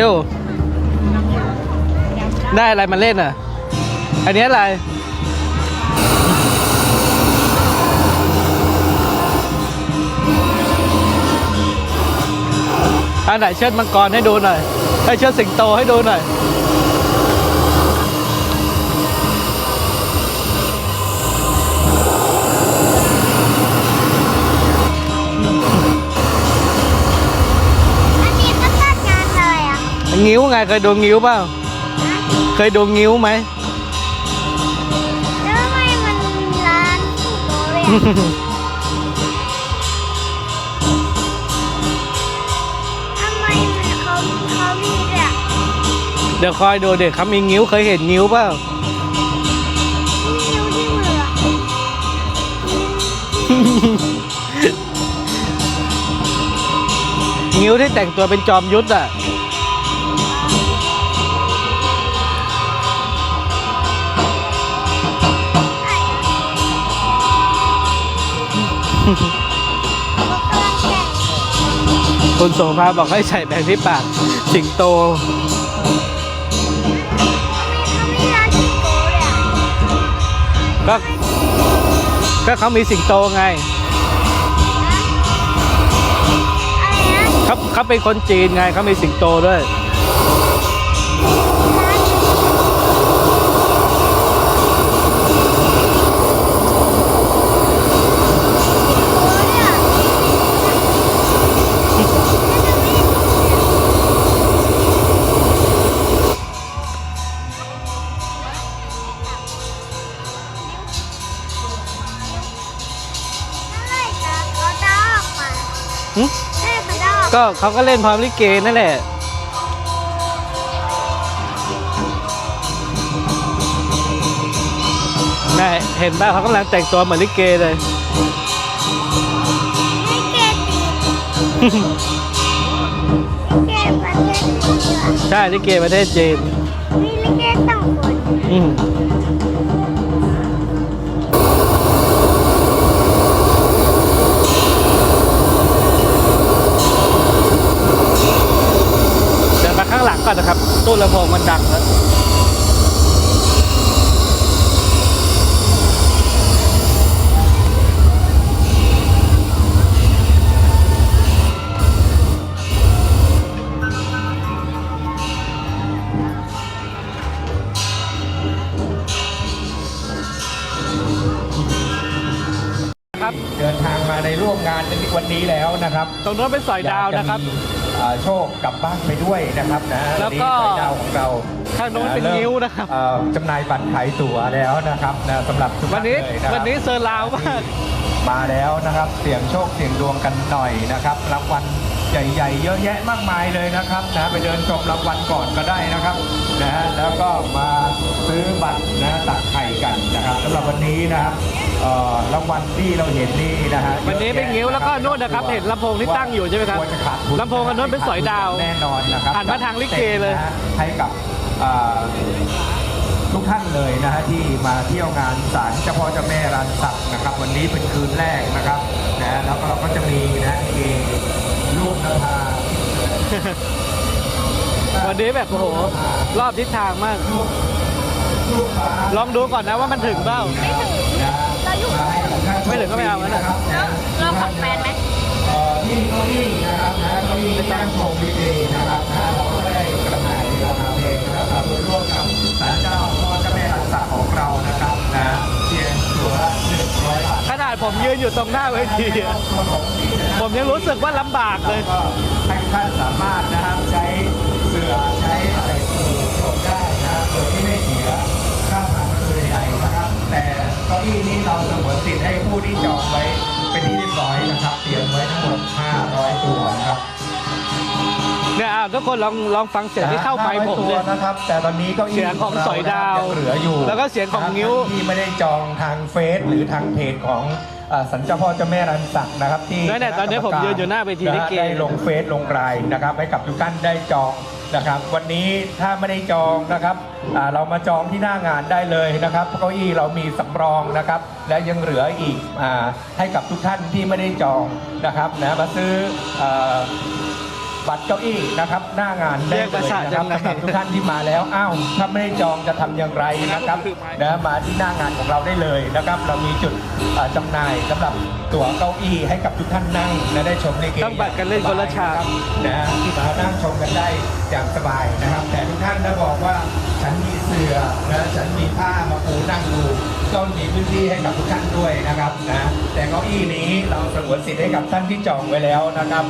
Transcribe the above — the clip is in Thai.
ิวได้อะไรมาเล่นอะ อันนี้อะไร อันไหนเชิดมังกรให้ดูหน่อย ให้เชิดสิงโตให้ดูหน่อย งิ้วไงเคยดูงิ้วเปล่า เคยดูงิ้วไหม แล้วทำไมมันร้านถูกโตเลยอะทำไมมันเขาเขามีด้วยอะเดี๋ยวคอยดูเด็กเขามีงิ้วเคยเห็นงิ้วเปล่า มีนิ้วที่มืออะงิ้วที่แต่งตัวเป็นจอมยุทธอะ คุณโสภาบอกให้ใส่แบงค์ที่ปาก สิงโตทำไมเขามีร้านถูกโตเลยอะก็ ก็เขามีสิงโตไง อะไรนะ เขาเขาเป็นคนจีนไงเขามีสิงโตด้วย กก็เขาก็เล่นพร้อมลิเกนั่นแหละน่ะเห็นป่ะเขากำลังแต่งตัวเหมือนลิเกเลย ลิเกตีลิเกประเทศจีนเหรอใช่ลิเกประเทศจีนมีลิเกสองคนอืม นะครับตู้ลำโพงมันดังแล้วครับเดินทางมาในร่วมงานในวันนี้แล้วนะครับ ตรงโน้นเป็นสอยดาวนะครับ อยากจมีอ่าโชคกลับบ้านไปด้วยนะครับนะแล้วก็นนี้สอยดาวของเราข้างโน้นเป็นริ่มนิ้วนะครับ เอ่อจำหน่ายบัตรขายตั๋วแล้วนะครับนะสำหรับทุกวันท่านนี้เลยนะครับ วันนี้เซอร์ลาวมาก มาแล้วนะครับเสี่ยงโชคเสี่ยงดวงกันหน่อยนะครับรางวัลใหญ่ๆ เยอะแยะมากมายเลยนะครับนะไปเดินชมรางวัลก่อนก็ได้นะครับนะฮะแล้วก็มาซื้อบัตรนะตักไข่ กันนะครับสำหรับวันนี้นะครับเอ่อรางวัลที่เราเห็นนี่นะฮะวันนี้เป็นงิ้วแล้วก็นู่นนะครับ เห็นลำโพงที่ตั้งอยู่ใช่ไหมครับกลัวจะขาดทุนลำโพงอันนู้นเป็นสอยดาวแน่นอนนะครับหันมาทางลิเกเลยนะฮะให้กับอ่าทุกท่านเลยนะฮะที่มาเที่ยวงานศาลเจ้าพ่อเจ้าแม่รันสักนะครับ วันนี้เป็นคืนแรกนะครับนะแล้วก็เราก็จะมีนะเอลูกนภาวันนี้แบบโอ้โหรอบทิศทางมาก ลองดูก่อนนะว่ามันถึงเปล่าเราอยู่ไม่ถึงก็ไม่เอางั้นนะเราขับแฟนไหมเอ่อที่เก้าอี้นะครับนะเก้าอี้ตั้งชมดีเดนะครับนะเราก็ได้กระหน่ายราคาเพลงนะครับร่วมกับศาลเจ้าพ่อเจ้าแม่รันสักของเรานะครับนะเพียงตัวละหนึ่งร้อยบาทขนาดผมยืนอยู่ตรงหน้าเวทีอะผมยังรู้สึกว่าลำบากเลยก็ให้ท่านสามารถนะครับใช้เสือใช้อะไรปูชมได้นะครับโดยที่ไม่เสียค่าผ่านประตูใดๆนะครับ แต่ เก้าอี้นี้เราสงวนสิทธิ์ให้ผู้ที่จองไว้เป็นที่เรียบร้อยนะครับ เตรียมไว้ทั้งหมด 500 ตัวนะครับเนี่ยอะทุกคนลองลองฟังเสียงที่เข้าไปผม500เลตัวย นะครับ แต่ตอนนี้เก้าอี้เสียงของสอยดาวยังเหลืออยู่แล้วก็เสียงของนะครับงิ้วที่ไม่ได้จองทางเฟซหรือทางเพจของเอ่อสันเจ้าพ่อเจ้าแม่รันสักนะครับที่ นั่นแหละตอนนี้ผมยืนอยู่หน้าเวทีลิเก ได้ลงเฟซลงรายนะครับให้กับทุกท่านได้จอง นะครับ วันนี้ถ้าไม่ได้จองนะครับเรามาจองที่หน้างานได้เลยนะครับเก้าอี้เรามีสำรองนะครับ และยังเหลืออีกอให้กับทุกท่านที่ไม่ได้จองนะครับนะมาซื้ออ บัตรเก้าอี้นะครับ หน้างานได้เรียกเลภายษานะคจัรับงไงสำหรับทุกท่านที่มาแล้วอ้าวถ้าไม่ได้จองจะทำอย่างไรนะครับนะมาที่หน้างานของเราได้เลยนะครับ เรามีจุดเอ่อจำหน่ายสำหรับตั๋วเก้าอี้ให้กับทุกท่านนั่งและได้ชมลิเกต้องบัตรกันเล่นคนละฉากนะมานั่งชมกันได้อย่างสบายนะครับ แต่ทุกท่านถ้าบอกว่าฉันมีเสื่อนะฉันมีผ้ามาปูนั่งดูก็มีพื้นที่ให้กับทุกท่านด้วยนะครับนะแต่เก้าอี้นี้เราสงวนสิทธิ์ให้กับท่านที่จองไว้แล้วนะครับ